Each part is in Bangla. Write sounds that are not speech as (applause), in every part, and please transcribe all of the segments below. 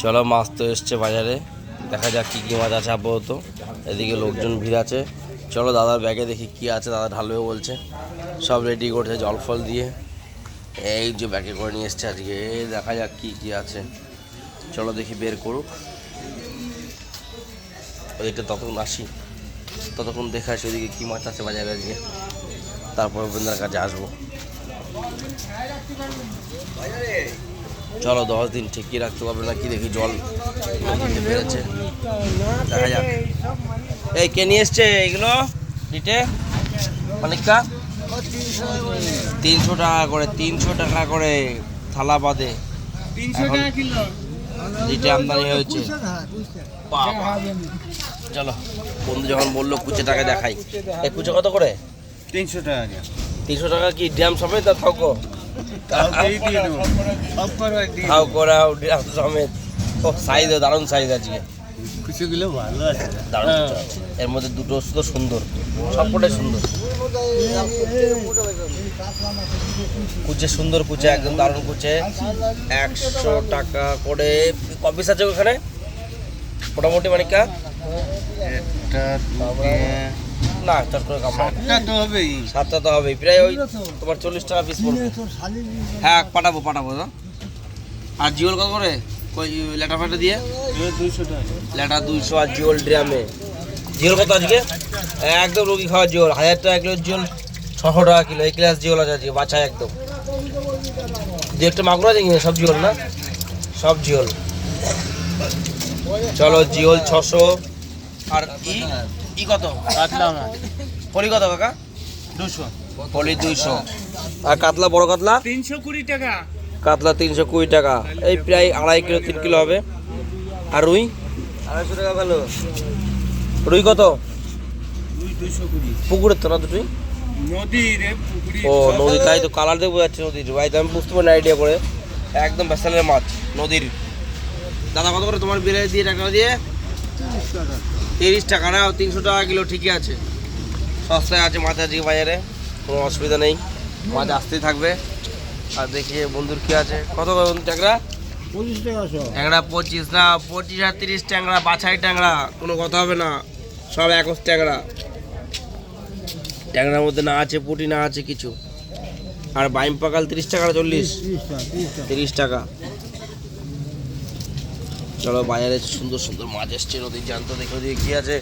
চলো, মাছ তো এসছে বাজারে। দেখা যাক কী কী মাছ আছে আপাতত। এদিকে লোকজন, ভিড় আছে। চলো, দাদার ব্যাগে দেখি কি আছে। দাদা ঢালবে বলছে। সব রেডি করছে জল ফল দিয়ে। এই যে ব্যাগে করে নিয়ে এসছে আজকে। দেখা যাক কি কি আছে। চলো, দেখি বের করুক। ওদিকটা ততক্ষণ আসি। ততক্ষণ দেখে আসি ওদিকে কী মাছ আছে বাজারে আজকে। তারপর বৃন্দার কাছে আসব। চলো দশ দিন ঠিকই রাখতে পারবে না কি দেখি জল নদীতে বেড়েছে দেখা যাক। এই কে নিয়ে এসছে এগুলো? অনেকটা তিনশো টাকা করে তিনশো টাকা করে থালা বাদে। ডিটে আমদানি হয়েছে। চলো বন্ধু যখন বলল কুচে টাকা দেখাই। এই কুচে কত করে? তিনশো টাকা তিনশো টাকা কি ড্যাম সমেত না থাকো খাও করাও ড্রাম সমেত। ও সাইজ দারুণ সাইজ আজকে কিছুগুলো ভালো আছে। দারুণ। এর মধ্যে দুটো শুধু সুন্দর। সবকটাই সুন্দর। কুচে সুন্দর কুচে একদম দারুণ কুচে। একশো টাকা করে কপিস আছে ওখানে? মোটামুটি মানিকা একটা না চট করে কামড়া সাতটা তো হবেই। সাতটা তো হবে প্রায় ওই তোমার চল্লিশ টাকা পিস পড়বে। হ্যাঁ পাঠাবো পাঠাবো না আর জিওল কত করে? কই লেটা ফাটা দিয়ে? দুইশো টাকা। লেটা দুইশো আর জিওল ড্রামে। জিওল কত আজকে? একদম রোগী খাওয়া জিওল। হাজার টাকা কিলো জিওল ছশো টাকা কিলো। এই ক্লাস জিওল আছে আজকে বাচ্চা একদম। দু একটা মাগুর আছে কি সব জিওল না? সব জিওল। চলো জিওল ছশো। আর ই? ই কত? কাতলা মাছ। পলি কত কাকা? দুশো। পলি দুইশো। আর কাতলা বড় কাতলা? তিনশো কুড়ি টাকা। কাতলা তিনশো কুড়ি টাকা। এই প্রায় আড়াই কিলো তিন কিলো হবে। আর রুই? আড়াইশো টাকা ভালো। রুই কত? দুশো পুকুরের তো না দুটোই? নদী ও নদী তাই তো কালার দিয়ে বোঝা যাচ্ছে নদীর। ভাই তো আমি বুঝতে পারি আইডিয়া করে। একদম বেসালের মাছ নদীর। দাদা কত করে তোমার বিলে দিয়ে টাকা দিয়ে? তিরিশ টাকা না তিনশো টাকা কিলো ঠিকই আছে। সস্তায় আছে মাছ আজকে বাজারে কোনো অসুবিধা নেই। মাছ আসতেই থাকবে। আর দেখি বন্ধুর কি আছে। কত ট্যাংরা? পঁচিশ টাকা ট্যাংরা পঁচিশ না পঁচিশ আর তিরিশ ট্যাংরা বাছাই ট্যাংরা কোনো কথা হবে না। সব একশ ট্যাংরা। ট্যাংরার মধ্যে না আছে পুটি না আছে কিছু। আর বাইম পাকাল তিরিশ টাকা চল্লিশ? তিরিশ টাকা। চলো বাজারে সুন্দর সুন্দর মাছ এসছে নদীর জানতো দেখো দিয়ে কি আছে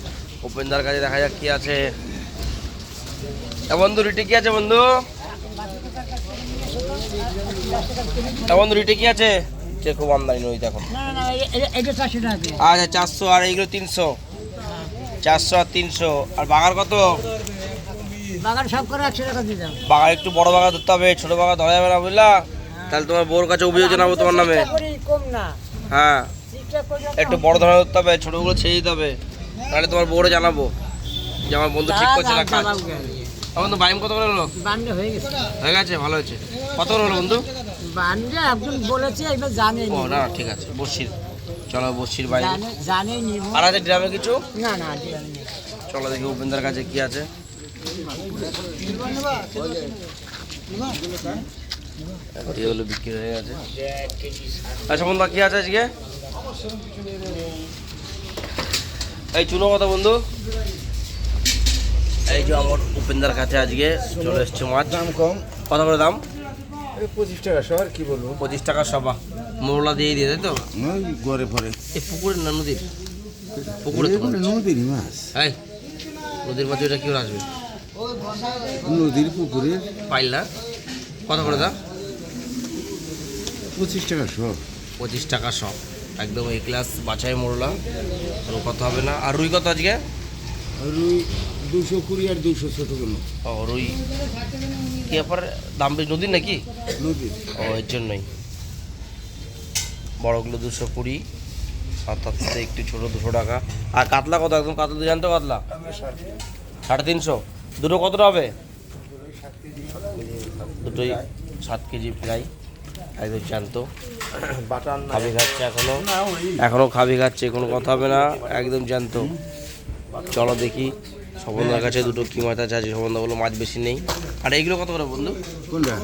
ওপেনদার কাছে দেখা যাক কি আছে। বন্ধু রিটে কি আছে বন্ধু? বন্ধু রিটে কি আছে? সে খুব আমদানি নদীতে এখন? না না না এ- এ- এটা চারশো টাকা করে। আচ্ছা চারশো আর এইগুলো তিনশো। চারশো আর তিনশো। আর বাগার কত? বাগান সব করে একশো টাকা দিয়ে দাও। বাগার একটু বড় বাগা ধরতে হবে ছোট বাগা ধরা যাবে না বুঝলা? তাহলে তোমার বউর কাছে অভিযোগ জানাব তোমার নামে। কম না। হ্যাঁ। একটু বড় ধরা ধরতে হবে ছোটগুলো ছেড়ে দিতে হবে। তাহলে তোমার বউরে জানাব যে আমার বন্ধু ঠিক করছে না কাজ। আমার তো বাইম কত করে হলো? হয়ে গেছে। হয়ে গেছে ভালো হয়েছে। কত করে হলো বন্ধু? বান্ডে একজন বলেছে এবার জানে ও না। ঠিক আছে বসির। চলো বসির বাইরে জানে আর আছে ড্রামে কিছু? না না। চলো দেখি কাছে কি আছে। বিক্রি হয়ে গেছে। আচ্ছা বন্ধু কি আছে আজকে? এই চুনো কথা বন্ধু। এই যে আমার উপেন্দার কাছে আজকে চলে এসছে মাছ। দাম কম। কত করে দাম? পঁচিশ টাকা সব আর কি বলব? পঁচিশ টাকা সবা। মোরলা দিয়ে দিয়ে তাই তো? গড়ে পরে এই পুকুরের না নদীর? পুকুরে। নদীর মাছ। এই নদীর মাছ ওইটা কি করে আসবে? নদীর পুকুরে। পাইল না। কত করে দাম? পঁচিশ টাকা সব। পঁচিশ টাকা সব। একদম এই ক্লাস বাছাই মোড়লা কোনো কথা হবে না। আর রুই কত আজকে? রুই দুশো কুড়ি আর দুশো ছোটো কোনো ও রুই কি ব্যাপার? দাম বেশি নদীর নাকি? নদীর। ও এর জন্যই। বড়গুলো দুশো কুড়ি আর তার সাথে একটু ছোটো দুশো টাকা। আর কাতলা কত? একদম কাতলা দিয়ে জানতো কাতলা? সাড়ে তিনশো। দুটো কতটা হবে? দুটোই সাত কেজি প্রায়। একদম জানতো (coughs) খাবি খাচ্ছে এখনও? এখনও খাবি খাচ্ছে কোনো কথা হবে না একদম জ্যান্ত চলো দেখি সবন্দার কাছে দুটো কি মাছ আছে আছে সবন্দা বলো মাছ বেশি নেই। আর এইগুলো কত করে বন্ধু? কোনটা?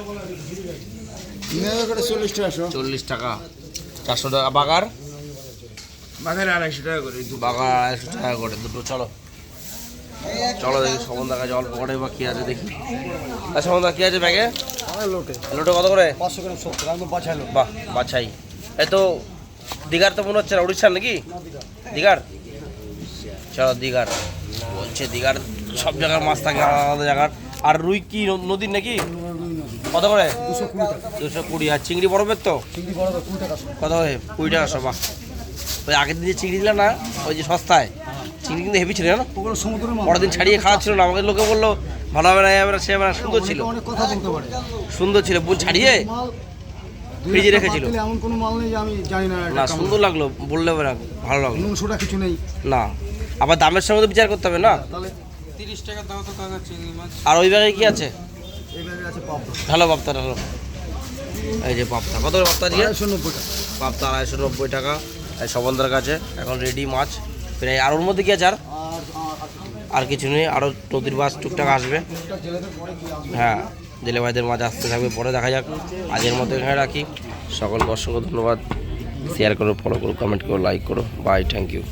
চল্লিশ টাকা চল্লিশ টাকা। চারশো টাকা বাগার? বাঘের আড়াইশো টাকা করে। দুটো। বাঘা আড়াইশো টাকা করে দুটো চলো। চলো দেখি সমন্দা কাছে অল্প করে বা কি আছে দেখি। আর সমন্দা কি আছে ব্যাগে? লোটে। লোটো কত করে? পাঁচশো গ্রাম সত্তর আমি বাঁচালো বাহ বাছাই। এই তো দীঘার তো মনে হচ্ছে না উড়িষ্যার নাকি? দীঘার। চলো দীঘার। বলছে দীঘার সব জায়গার মাছ থাকে আলাদা আলাদা জায়গার। আর রুই কি নদীর নাকি? কত করে? দুশো কুড়ি আর চিংড়ি বরফের তো? কত করে? কুড়ি টাকা সব বাহ। ওই আগের দিন যে চিংড়ি দিলে না ওই যে সস্তায় চিংড়ি কিন্তু হেভি ছিল না ওগুলো সমুদ্রের মাছ। পরের দিন ছাড়িয়ে খাওয়া ছিল না। আমাকে লোকে বলল ভালো হবে না এ সে সুন্দর ছিল। অনেক কথা বলতে পারে। সুন্দর ছিল। বোন ছাড়িয়ে মাল ফ্রিজে রেখেছিল। এমন কোনো মাল নেই যে আমি জানি না না সুন্দর লাগল বললে না ভালো লাগল নুনশোটা কিছু নেই। না আবার দামের সঙ্গে বিচার করতে হবে না? তিরিশ টাকা দাও তো কাকা চিংড়ি মাছ। আর ওই ব্যাগে কি আছে? ঢালো পাপ্তা ঢালো। এই যে পাপ্তা কত পাপ্তা আজকে আড়াইশো নব্বই টাকা। পাপ্তা আড়াইশো নব্বই টাকা। এই সবন্ধার কাছে। এখন রেডি মাছ। প্রায় আর ওর মধ্যে কি আছে আর? আর কিছু নেই আরও নদীর মাছ টুকটাক আসবে। হ্যাঁ জেলে ভাইদের মাছ আসতে থাকবে, পরে দেখা যাক। আজের মতো এখানে রাখি। সকল অসংখ্য ধন্যবাদ। শেয়ার করো ফলো করো কমেন্ট করো লাইক করো। Bye thank you